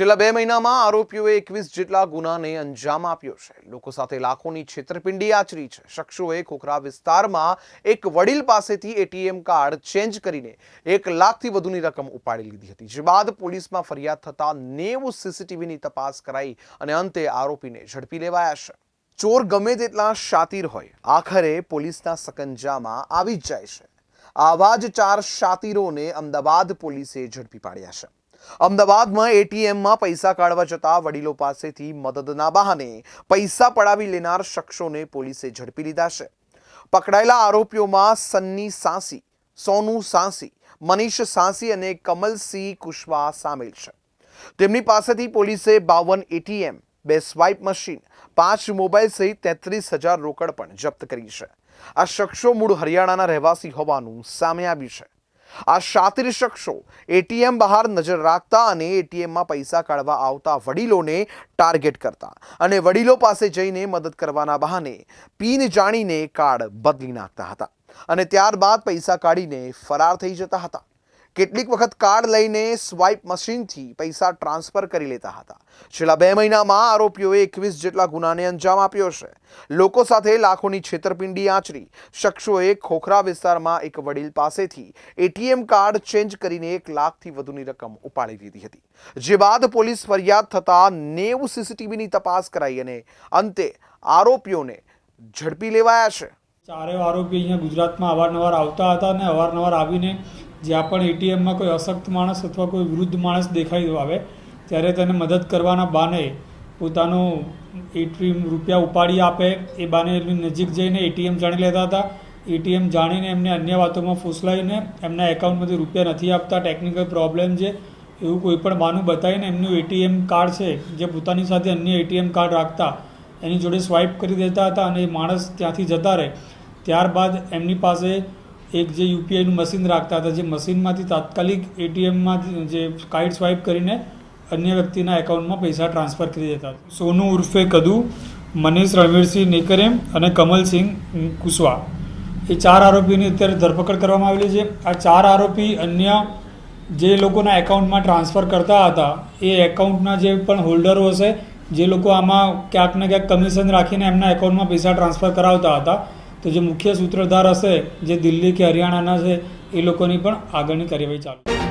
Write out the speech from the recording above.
છેલ્લા બે મહિનામાં આરોપીઓએ એકવીસ જેટલા ગુનાને અંજામ આપ્યો છે. લોકો સાથે લાખોની છેતરપિંડી આચરી છે. શખ્સોએ ખોખરા વિસ્તારમાં એક વડીલ પાસેથી એટીએમ કાર્ડ ચેન્જ કરીને એક લાખથી વધુની રકમ ઉપાડી લીધી હતી, જે બાદ પોલીસમાં ફરિયાદ થતા નેવું સીસીટીવીની તપાસ કરાઈ અને અંતે આરોપીને ઝડપી લેવાયા છે. ચોર ગમે તેટલા શાતિર હોય, આખરે પોલીસના સકંજામાં આવી જ જાય છે. આવા જ ચાર શાતિરોને અમદાવાદ પોલીસે ઝડપી પાડ્યા છે. અમદાવાદમાં એટીએમમાં પૈસા કાઢવા જતા વડીલો પાસેથી મદદના બહાને પૈસા પડાવી લેનાર શખ્સોને પોલીસે ઝડપી લીધા છે. પકડાયેલા આરોપીઓમાં સન્ની સાંસી, સોનુ સાંસી, મનીષ સાંસી અને કમલસિંહ કુશવા સામેલ છે. તેમની પાસેથી પોલીસે બાવન એટીએમ, બે સ્વાઇપ મશીન, પાંચ મોબાઈલ સહિત તેત્રીસ હજાર રોકડ પણ જપ્ત કરી છે. આ શખ્સો મૂળ હરિયાણાના રહેવાસી હોવાનું સામે આવ્યું છે. આ શાતિર શખ્સો એટીએમ બહાર નજર રાખતા અને એટીએમમાં પૈસા કાઢવા આવતા વડીલોને ટાર્ગેટ કરતા અને વડીલો પાસે જઈને મદદ કરવાના બહાને પીન જાણીને કાર્ડ બદલી નાખતા હતા અને ત્યારબાદ પૈસા કાઢીને ફરાર થઈ જતા હતા. કેટલીક વખત કાર્ડ લઈને સ્વાઇપ મશીનથી પૈસા ટ્રાન્સફર કરી લેતા હતા. છેલ્લા બે મહિનામાં આરોપીઓએ એકવીસ જેટલા ગુનાને અંજામ આપ્યો છે. લોકો સાથે લાખોની છેતરપિંડી આચરી. શખ્સોએ ખોખરા વિસ્તારમાં એક વડીલ પાસેથી એટીએમ કાર્ડ ચેન્જ કરીને એક લાખથી વધુની રકમ ઉપાડી લીધી હતી. જે બાદ પોલીસ ફરિયાદ થતાં નેવું સીસીટીવીની તપાસ કરાઈ અને અંતે આરોપીઓને ઝડપી લેવાયા છે. ચારે આરોપી અહીંયા ગુજરાતમાં અવારનવાર આવતા હતા અને અવારનવાર આવીને જ્યાં પણ એટીએમમાં કોઈ અશક્ત માણસ અથવા કોઈ વૃદ્ધ માણસ દેખાઈ આવે, ત્યારે તેને મદદ કરવાના બાને પોતાનું એટીએમ રૂપિયા ઉપાડી આપે. એ બાને એમની નજીક જઈને એટીએમ જાણી લેતા હતા. એટીએમ જાણીને એમને અન્ય વાતોમાં ફૂસલાઈને એમના એકાઉન્ટમાંથી રૂપિયા નથી આપતા. ટેકનિકલ પ્રોબ્લેમ છે. એવું કોઈ પણ બાનું બતાવીને એમનું એટીએમ કાર્ડ છે, જે પોતાની સાથે અન્ય એટીએમ કાર્ડ રાખતા, એની જોડે સ્વાઇપ કરી દેતા હતા અને એ માણસ ત્યાંથી જતા રહે. ત્યારબાદ એમની પાસે એક જે યુપીઆઈનું મશીન રાખતા હતા, જે મશીનમાંથી તાત્કાલિક એટીએમમાં જે કાર્ડ સ્વાઇપ કરીને અન્ય વ્યક્તિના એકાઉન્ટમાં પૈસા ટ્રાન્સફર કરી દેતા સોનુ ઉર્ફે કદુ, મનીષ રણવીરસિંહ નેકરેમ અને કમલસિંહ કુશવા. એ ચાર આરોપીની અત્યારે ધરપકડ કરવામાં આવેલી છે. આ ચાર આરોપી અન્ય જે લોકોના એકાઉન્ટમાં ટ્રાન્સફર કરતા હતા, એ એકાઉન્ટના જે પણ હોલ્ડરો હશે, જે લોકો આમાં ક્યાંક ને ક્યાંક કમિશન રાખીને એમના એકાઉન્ટમાં પૈસા ટ્રાન્સફર કરાવતા હતા તો જે મુખ્ય સૂત્રધાર હશે, જે દિલ્હી કે હરિયાણાના છે, એ લોકોની પણ આગળની કાર્યવાહી ચાલુ.